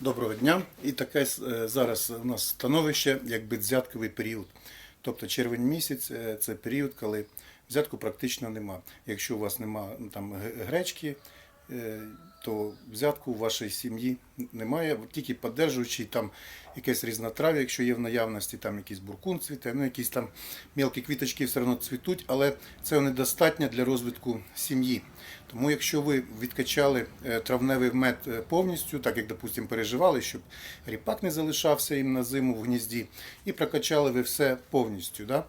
Доброго дня. І таке е, зараз у нас становище, якби безвзятковий період. Тобто червень місяць е, це період, коли взятку практично нема. Якщо у вас нема ну, там гречки, то взятку в вашій сім'ї немає, тільки піддержуючи там якесь різнотрав'я, якщо є в наявності, там якийсь буркун цвіте, ну якісь там мілкі квіточки все одно цвітуть, але це недостатньо для розвитку сім'ї. Тому якщо ви відкачали е, травневий мед е, повністю, так як, допустимо, переживали, щоб ріпак не залишався їм на зиму в гнізді, і прокачали ви все повністю, да,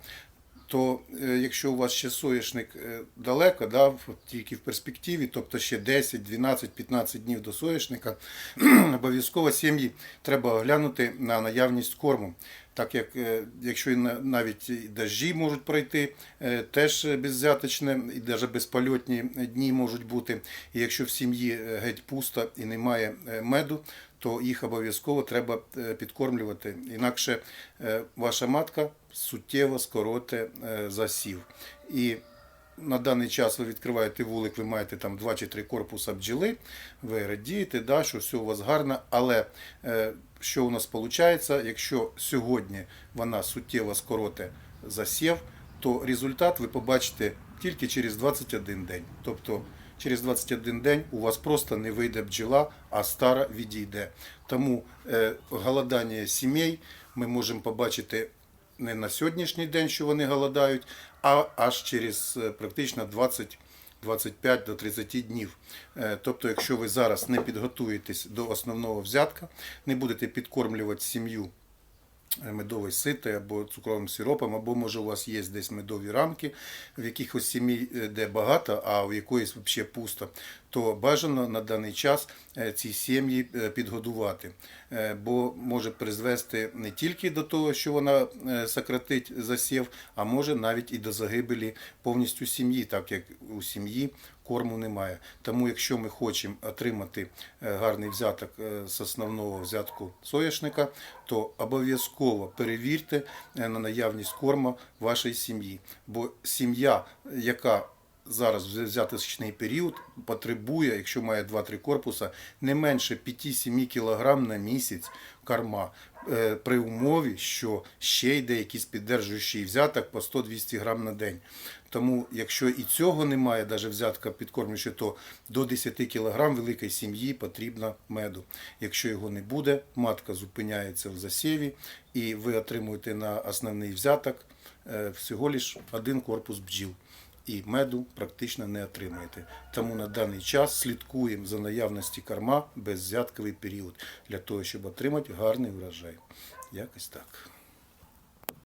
то е, якщо у вас ще соняшник е, далеко, да, тільки в перспективі, тобто ще 10, 12, 15 днів до соняшника, обов'язково сім'ї треба оглянути на наявність корму. Так як е, якщо на- навіть і дощі можуть пройти, е, теж беззяточне і навіть безпольотні дні можуть бути. І якщо в сім'ї е, геть пусто і немає меду, то їх обов'язково треба підкормлювати. Інакше ваша матка суттєво скороте засів. І на даний час ви відкриваєте вулик, ви маєте там 2 чи 3 корпуса бджіли, ви радієте, да, що все у вас гарно, але е, що у нас виходить, якщо сьогодні вона суттєво скороте засів, то результат ви побачите тільки через 21 день. Тобто через 21 день у вас просто не вийде бджола, а стара відійде. Тому е, голодання сімей ми можемо побачити не на сьогоднішній день, що вони голодають, а аж через е, практично 20 25 до 30 днів. Е, Тобто, якщо ви зараз не підготуєтесь до основного взятка, не будете підкормлювати сім'ю медовою ситою або цукровим сиропом, або може у вас є десь медові рамки, в якихось сім'ї, е, де багато, а в якоїсь взагалі пусто, то бажано на даний час е, ці сім'ї е, підгодувати, бо може призвести не тільки до того, що вона сократить засів, а може навіть і до загибелі повністю сім'ї, так як у сім'ї корму немає. Тому, якщо ми хочемо отримати гарний взяток з основного взятку соняшника, то обов'язково перевірте е, на наявність корма вашої сім'ї. Бо сім'я, яка зараз взяточний період потребує, якщо має 2-3 корпуса, не менше 5-7 кг на місяць корма. е, При умові, що ще йде якийсь піддержуючий взяток по 100-200 грам на день. Тому, якщо і цього немає, навіть взятка підкормлюючи, то до 10 кг великої сім'ї потрібно меду. Якщо його не буде, матка зупиняється в засіві і ви отримуєте на основний взяток е, всього лиш один корпус бджіл і меду практично не отримаєте. Тому на даний час слідкуємо за наявності корма беззятковий період для того, щоб отримати гарний врожай. Якось так.